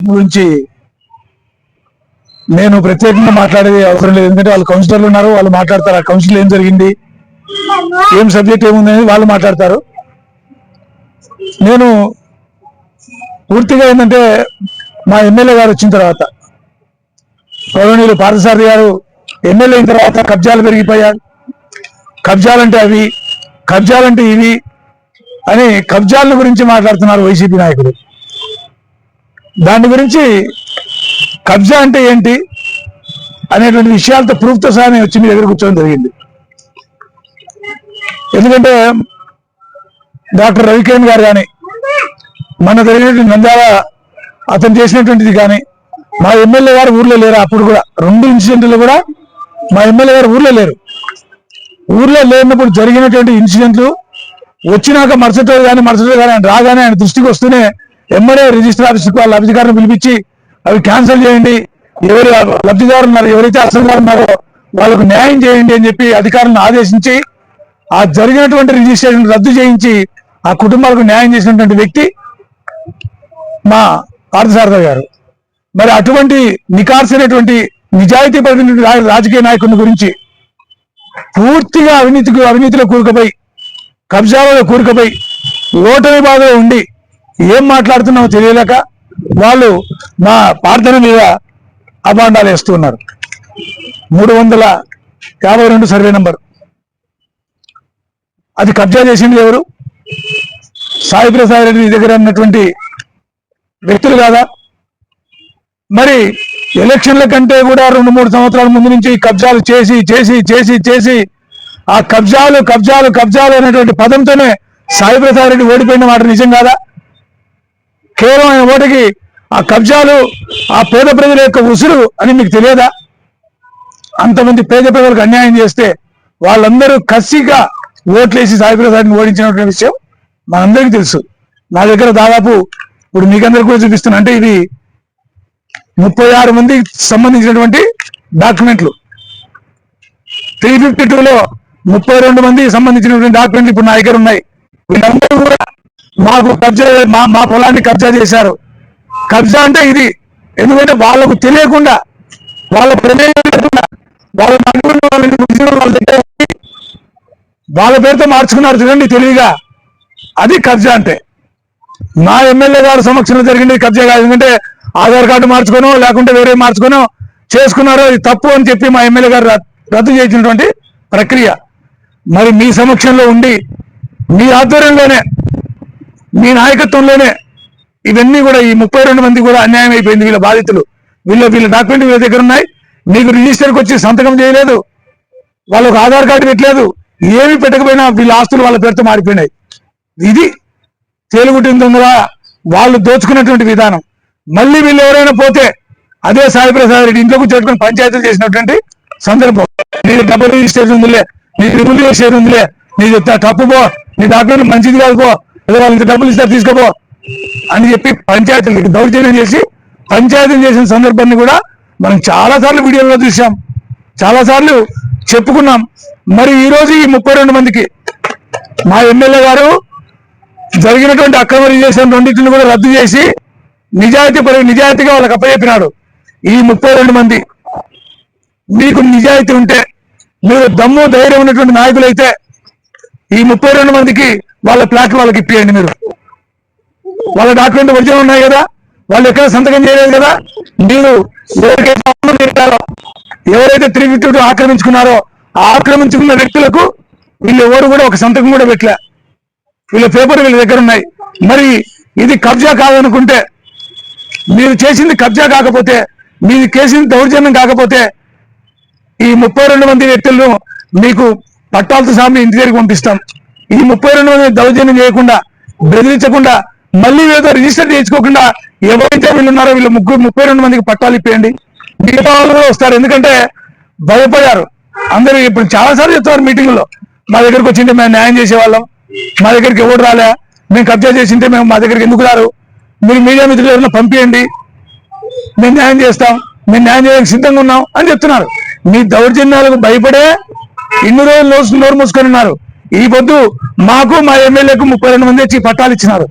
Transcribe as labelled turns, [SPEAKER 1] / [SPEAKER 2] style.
[SPEAKER 1] గురించి నేను ప్రత్యేకంగా మాట్లాడేది అవసరం లేదు. ఎందుకంటే వాళ్ళు కౌన్సిలర్లు ఉన్నారు వాళ్ళు మాట్లాడతారు. ఆ కౌన్సిల్ ఏం జరిగింది? ఏం సబ్జెక్ట్ ఏముందని వాళ్ళు మాట్లాడతారు. నేను పూర్తిగా ఏంటంటే మా ఎమ్మెల్యే గారు వచ్చిన తర్వాత గౌరవనీయులు పార్థసారథి గారు ఎమ్మెల్యే అయిన తర్వాత కబ్జాలు పెరిగిపోయారు కబ్జాలంటే అవి కబ్జాలంటే ఇవి అని కబ్జాల గురించి మాట్లాడుతున్నారు వైసీపీ నాయకులు. దాని గురించి కబ్జా అంటే ఏంటి అనేటువంటి విషయాలతో ప్రూఫ్తో సహా నేను వచ్చి మీ దగ్గర కూర్చోవడం జరిగింది. ఎందుకంటే డాక్టర్ రవికిరణ్ గారు కానీ మన జరిగినటువంటి నంద్యాల అతను చేసినటువంటిది కానీ మా ఎమ్మెల్యే గారు ఊర్లో లేరు అప్పుడు కూడా. రెండు ఇన్సిడెంట్లు కూడా మా ఎమ్మెల్యే గారు ఊర్లో లేరు. ఊర్లో లేనప్పుడు జరిగినటువంటి ఇన్సిడెంట్లు వచ్చినాక మరుసటి రోజు కానీ మరుసటి రోజు కానీ రాగానే ఆయన దృష్టికి వస్తూనే ఎమ్మెల్యే రిజిస్టర్ ఆఫీస్కి వాళ్ళ లబ్ధిదారుని పిలిపించి అవి క్యాన్సిల్ చేయండి. ఎవరు లబ్ధిదారులు ఉన్నారో ఎవరైతే అసలుదారు ఉన్నారో వాళ్ళకు న్యాయం చేయండి అని చెప్పి అధికారులను ఆదేశించి ఆ జరిగినటువంటి రిజిస్ట్రేషన్ రద్దు చేయించి ఆ కుటుంబాలకు న్యాయం చేసినటువంటి వ్యక్తి మా పార్థసారథ గారు. మరి అటువంటి నికార్సైనటువంటి నిజాయితీ పడినటువంటి రాజకీయ నాయకుని గురించి పూర్తిగా అవినీతికి అవినీతిలో కూరుకుపోయి కబ్జాలలో కూరుకుపోయి ఓటమి బాధలో ఉండి ఏం మాట్లాడుతున్నామో తెలియలేక వాళ్ళు మా ప్రార్థన మీద అభాండాలు వేస్తున్నారు మూడు వందల యాభై రెండు సర్వే నంబర్. అది కబ్జా చేసింది ఎవరు? సాయి ప్రసాద్ రెడ్డి దగ్గర ఉన్నటువంటి వ్యక్తులు కాదా? మరి ఎలక్షన్ల కంటే కూడా రెండు మూడు సంవత్సరాల ముందు నుంచి కబ్జాలు చేసి చేసి చేసి చేసి ఆ కబ్జాలు కబ్జాలు కబ్జాలు అనేటువంటి పదంతోనే సాయి ప్రసాద్ రెడ్డి ఓడిపోయిన మాట నిజం కాదా? కేవలం ఆయన ఓటుకి ఆ కబ్జాలు ఆ పేద ప్రజల యొక్క ఉసురు అని మీకు తెలియదా? అంతమంది పేద ప్రజలకు అన్యాయం చేస్తే వాళ్ళందరూ కసిగా ఓట్లేసి సాయిప్రసాద్ని ఓడించినటువంటి విషయం మనందరికీ తెలుసు. నా దగ్గర దాదాపు ఇప్పుడు మీకందరికీ కూడా చూపిస్తున్నా. అంటే ఇది ముప్పై ఆరు మందికి సంబంధించినటువంటి డాక్యుమెంట్లు. త్రీ ఫిఫ్టీ టూలో ముప్పై రెండు మంది సంబంధించినటువంటి డాక్యుమెంట్లు ఇప్పుడు నా దగ్గర ఉన్నాయి. వీళ్ళందరూ కూడా మాకు కబ్జా మా మా పొలాన్ని కబ్జా చేశారు. కబ్జా అంటే ఇది. ఎందుకంటే వాళ్ళకు తెలియకుండా వాళ్ళ ప్రమేయం లేకుండా వాళ్ళ నలుగురిని వాళ్ళ వాళ్ళ దగ్గర వాళ్ళ పేరుతో మార్చుకున్నారు చూడండి తెలివిగా. అది కబ్జా అంటే. నా ఎమ్మెల్యే గారి సమక్షంలో జరిగింది కబ్జా కాదు. ఎందుకంటే ఆధార్ కార్డు మార్చుకోను లేకుంటే వేరే మార్చుకోనో చేసుకున్నారో ఇది తప్పు అని చెప్పి మా ఎమ్మెల్యే గారు రద్దు చేసినటువంటి ప్రక్రియ. మరి మీ సమక్షంలో ఉండి మీ ఆధ్వర్యంలోనే మీ నాయకత్వంలోనే ఇవన్నీ కూడా ఈ ముప్పై రెండు మంది కూడా అన్యాయం అయిపోయింది వీళ్ళ బాధితులు. వీళ్ళ వీళ్ళ డాక్యుమెంట్ వీళ్ళ దగ్గర ఉన్నాయి. మీకు రిజిస్టర్కి వచ్చి సంతకం చేయలేదు. వాళ్ళకు ఆధార్ కార్డు పెట్టలేదు. ఏమి పెట్టకపోయినా వీళ్ళ ఆస్తులు వాళ్ళ పేరుతో మారిపోయినాయి. ఇది తేలుగుట్టిన దొంగల వాళ్ళు దోచుకున్నటువంటి విధానం. మళ్ళీ వీళ్ళు ఎవరైనా పోతే అదే సాయి ప్రసాద్ రెడ్డి ఇంట్లో కూర్చోట్టుకుని పంచాయతీలు చేసినటువంటి సందర్భం. నీ డబుల్ రిజిస్టర్ ఉందిలే నీ ట్రిపుల్ చేసేది ఉందిలే నీ తప్పు పో నీ డాక్యుమెంట్ మంచిది కాదు పో ఏదో డబ్బులు ఇస్తారు తీసుకోపో అని చెప్పి పంచాయతీలకు దౌర్జన్యం చేసి పంచాయతీలు చేసిన సందర్భాన్ని కూడా మనం చాలా సార్లు వీడియోలో చూసాం చాలా సార్లు చెప్పుకున్నాం. మరి ఈరోజు ఈ ముప్పై రెండు మందికి మా ఎమ్మెల్యే గారు జరిగినటువంటి అక్రమ రిజర్వేషన్ రెండింటిని కూడా రద్దు చేసి నిజాయితీ పరి నిజాయితీగా వాళ్ళకి అప్పచెప్పినాడు. ఈ ముప్పై రెండు మంది. మీకు నిజాయితీ ఉంటే మీరు దమ్ము ధైర్యం ఉన్నటువంటి నాయకులైతే ఈ ముప్పై రెండు మందికి వాళ్ళ ప్లాట్ వాళ్ళకి ఇప్పియండి మీరు. వాళ్ళ డాక్యుమెంట్ ఒరిజినల్ ఉన్నాయి కదా వాళ్ళు ఎక్కడ సంతకం చేయలేదు కదా మీరు ఎవరికైతే పెట్టారో ఎవరైతే త్రీ ఫిఫ్టీ టూ ఆక్రమించుకున్నారో ఆక్రమించుకున్న వ్యక్తులకు వీళ్ళు ఎవరు కూడా ఒక సంతకం కూడా పెట్టలే. వీళ్ళ పేపర్ వీళ్ళ దగ్గర ఉన్నాయి. మరి ఇది కబ్జా కాదనుకుంటే మీరు చేసింది కబ్జా కాకపోతే మీరు చేసింది దౌర్జన్యం కాకపోతే ఈ ముప్పై రెండు మంది వ్యక్తులను మీకు పట్టాలతో సామి ఇంటి దగ్గరికి పంపిస్తాం. ఈ ముప్పై రెండు మంది దౌర్జన్యం చేయకుండా బెదిరించకుండా మళ్ళీ ఏదో రిజిస్టర్ చేయించుకోకుండా ఎవరైతే వీళ్ళు ఉన్నారో వీళ్ళు ముగ్గురు ముప్పై రెండు మందికి పట్టాలు ఇప్పేయండి. మిగతా వాళ్ళు కూడా వస్తారు. ఎందుకంటే భయపడారు. అందరూ ఇప్పుడు చాలా సార్లు చెప్తారు మీటింగ్లో మా దగ్గరికి వచ్చింటే మేము న్యాయం చేసేవాళ్ళం. మా దగ్గరికి ఎవరు రాలే. మేము కబ్జా చేసింటే మేము మా దగ్గరికి ఎందుకు రారు? మీరు మీడియా మిత్రులు ఎవరైనా పంపించండి మేము న్యాయం చేస్తాం. మేము న్యాయం చేయడానికి సిద్ధంగా ఉన్నాం అని చెప్తున్నారు. మీ దౌర్జన్యాలకు భయపడే ఇన్ని రోజులు నోరు మూసుకొని ఉన్నారు. ఈ పొద్దు మాకు మా ఎమ్మెల్యేకు ముప్పై రెండు మంది వచ్చి పట్టాలు ఇచ్చినారు.